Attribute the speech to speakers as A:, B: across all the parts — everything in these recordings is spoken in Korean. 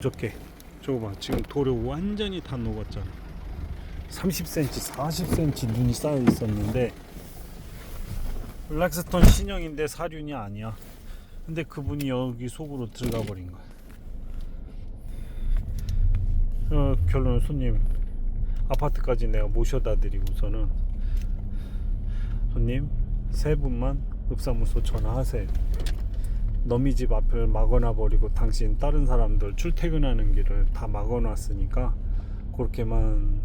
A: 저게 저거 봐 지금 돌에 완전히 다 녹았잖아. 30cm 40cm 눈이 쌓여 있었는데 블랙스톤 신형인데 사륜이 아니야. 근데 그분이 여기 속으로 들어가 버린 거야. 어, 결론은 손님 아파트까지 내가 모셔다 드리고서는 손님 세 분만 읍사무소 전화하세요 너미 집 앞을 막아놔 버리고 당신 다른 사람들 출퇴근하는 길을 다 막아놨으니까 그렇게만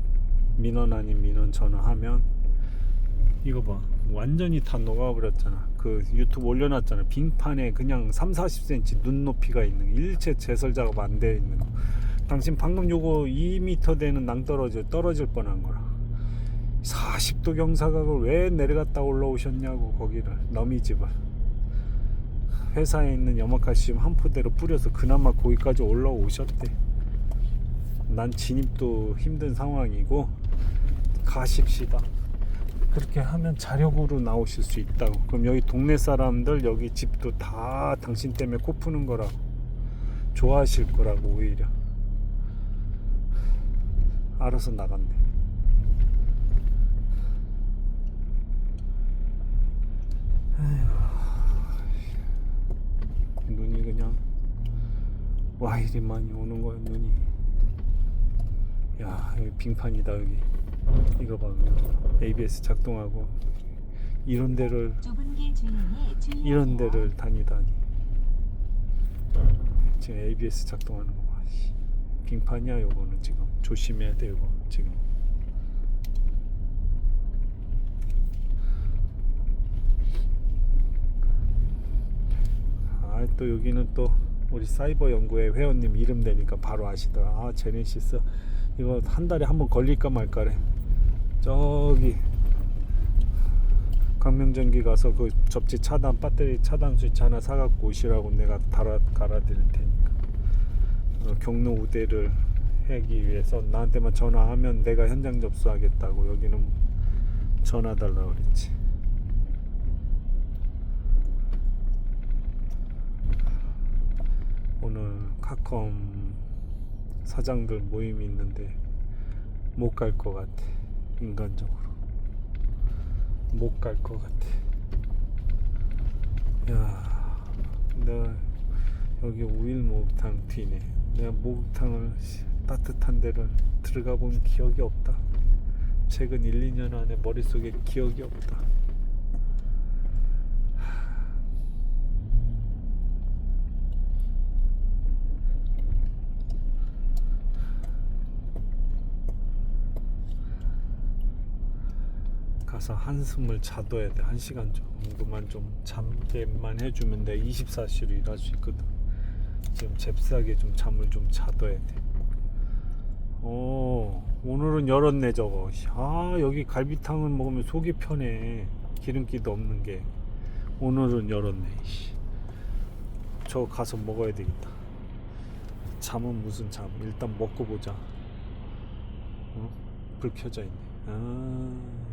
A: 민원 아닌 민원 전화하면 이거 봐. 완전히 다 녹아버렸잖아. 그 유튜브 올려놨잖아. 빙판에 그냥 3, 40cm 눈높이가 있는 거. 일체 제설 작업 안 돼 있는 거. 당신 방금 요거 2m 되는 낭떠러지 떨어질 뻔한 거라. 40도 경사각을 왜 내려갔다 올라오셨냐고 거기를. 너미 집을 회사에 있는 염화칼슘 한 포대로 뿌려서 그나마 거기까지 올라오셨대. 난 진입도 힘든 상황이고 가십시다. 그렇게 하면 자력으로 나오실 수 있다고. 그럼 여기 동네 사람들 여기 집도 다 당신 때문에 코 푸는 거라고. 좋아하실 거라고 오히려. 알아서 나갔네. 눈이 그냥 와 이리 많이 오는 거야 눈이 야 여기 빙판이다 여기 이거 봐 그냥 ABS 작동하고 이런 데를. 이런 데를 다니다니 지금 ABS 작동하는 거 봐. 씨. 빙판이야 요거는 지금 조심해야 돼 요거 지금 아 또 여기는 또 우리 사이버 연구의 회원님 이름 되니까 바로 아시더라. 아 제네시스. 이거 한 달에 한 번 걸릴까 말까래. 저기 강명전기 가서 그 접지 차단 배터리 차단 스위치 하나 사갖고 오시라고 내가 달아 갈아드릴 테니까. 어, 경로 우대를 하기 위해서 나한테만 전화하면 내가 현장 접수하겠다고 여기는 전화 달라 그랬지 카컴 사장들 모임이 있는데 못 갈 것 같아 인간적으로 못 갈 것 같아. 야, 내가 여기 우일 목욕탕 뒤네. 내가 목욕탕을 씨, 따뜻한 데를 들어가 본 기억이 없다. 최근 1, 2년 안에 머릿속에 기억이 없다. 가서 한숨을 자둬야 돼. 한 시간 정도만 좀 잠들만 해주면 내 24시로 일할 수 있거든. 지금 잽싸게 좀 잠을 좀 자둬야 돼. 오, 오늘은 열었네 저거. 아 여기 갈비탕을 먹으면 속이 편해. 기름기도 없는 게. 오늘은 열었네. 씨. 저 가서 먹어야 되겠다. 잠은 무슨 잠? 일단 먹고 보자. 어? 불 켜져 있네. 아.